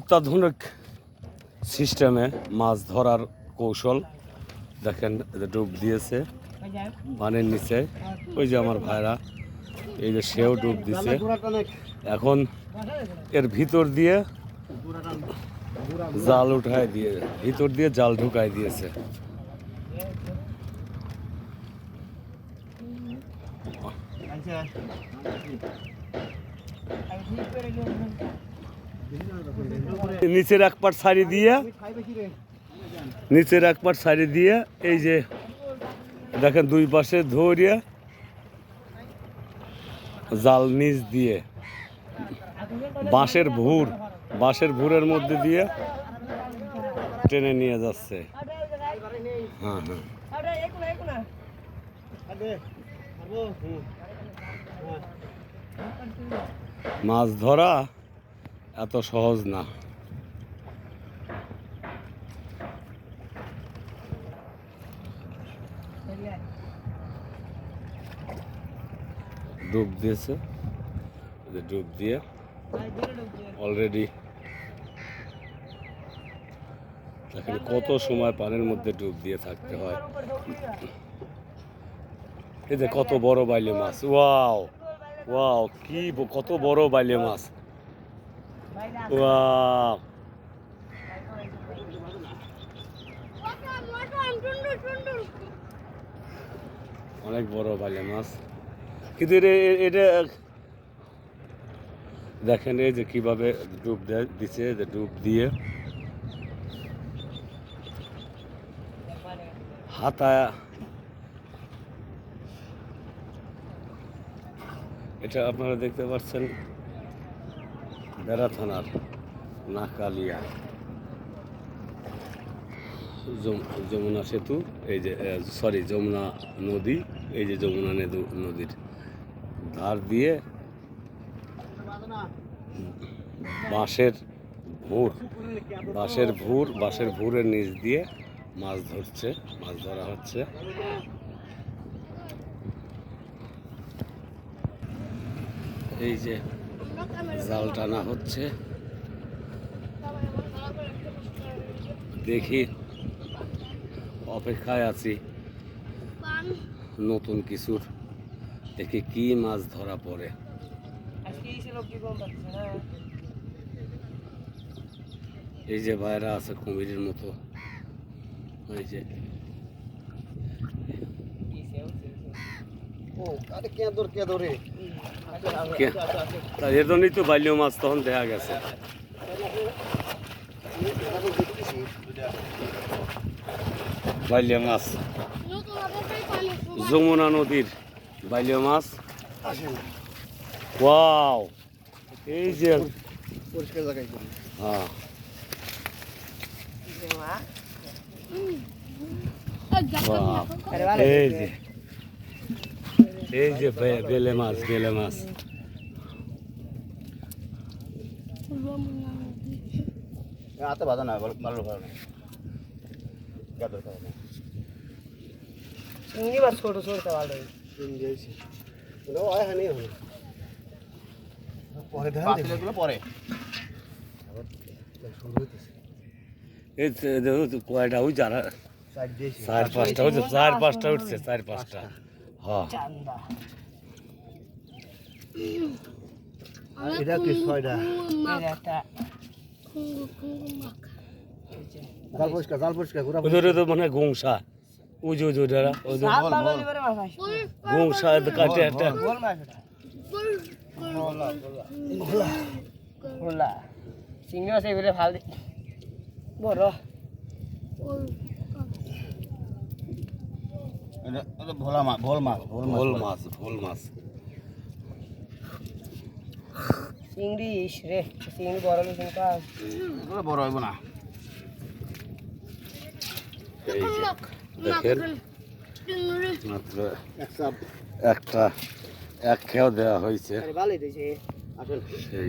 অত্যাধুনিক সিস্টেমে মাছ ধরার কৌশল দেখেন ডুব দিয়েছে পানির নিচে। ওই যে আমার ভাইরা, এই যে সেও ডুব দিছে। এখন এর ভিতর দিয়ে জাল উঠায় দিয়ে, ভিতর দিয়ে জাল ঢুকায় দিয়েছে। নিচের এক পাট ছাড়ি দিয়ে, নিচের এক পাট ছাড়ি দিয়ে, এই যে দেখেন দুই পাশে ধরিয়ে জাল নিচ দিয়ে, বাঁশের ভুর, বাঁশের ভুরের মধ্যে দিয়ে টেনে নিয়ে যাচ্ছে। হ্যাঁ হ্যাঁ। মাছ ধরা এত সহজ না। ডুব দিয়েছে। ডুব দিয়ে অলরেডি দেখেন কত সময় পানির মধ্যে ডুব দিয়ে থাকতে হয়। যে কত বড় বাইলে মাছ, ওয়াও ওয়াও, কি কত বড় বাইলে মাছ। ওয়াও অনেক বড় বাইলে মাছ। কিন্তু এটা দেখেন এই যে কীভাবে ডুব দেয় দিছে যে ডুব দিয়ে। হাতা, এটা আপনারা দেখতে পাচ্ছেন? বেড়া থানার নাকালিয়া। যমুনা সেতু, এই যে সরি, যমুনা নদী, এই যে যমুনা নেদু- নদীর ধার দিয়ে বাঁশের ভুর বাঁশের ভুর, বাঁশের ভুরের নিচ দিয়ে মাছ ধরছে, মাছ ধরা হচ্ছে। এই যে জাল টানা হচ্ছে। দেখি। অপেক্ষায় আছি। নতুন কিছুর। দেখি কি মাছ ধরা পড়ে। এই যে বাইরা আছে কুমিরের মতো। এই যে। ও কে- তা এর জন্যই তো বাল্য মাছ তখন দেখা গেছে। বাল্য মাছ। যমুনা নদীর বাল্য মাছ। ওয়াও! এই যে। পরিষ্কার জায়গায় হ্যাঁ এই যে। এই যে বেলে মাছ বেলে মাছ হাতে বাঁধা না ভালো ভালো চিংড়ি মাছ ছোট ছোট ভালো পরে কয়টা ওই যারা চার পাঁচটা হচ্ছে চার পাঁচটা উঠছে চার পাঁচটা চান্দা এটা কি ছয়টা? একটা জাল পরিষ্কার জাল পরিষ্কার ঘুরা ওদের তো মানে গংসা। ওই যে ওই যে গংসা কাটে একটা। খোলা ভালো বড় এটা ভোলা মাছ ভোল মাছ ভোল ভোল মাছ ভোল মাছ। চিংড়ি ইস রে চিংড়ি বড় চিংড়ি হইব না। দেখেন মাত্র এক একটা এক খেয়াও দেওয়া হয়েছে। ভালোই সেই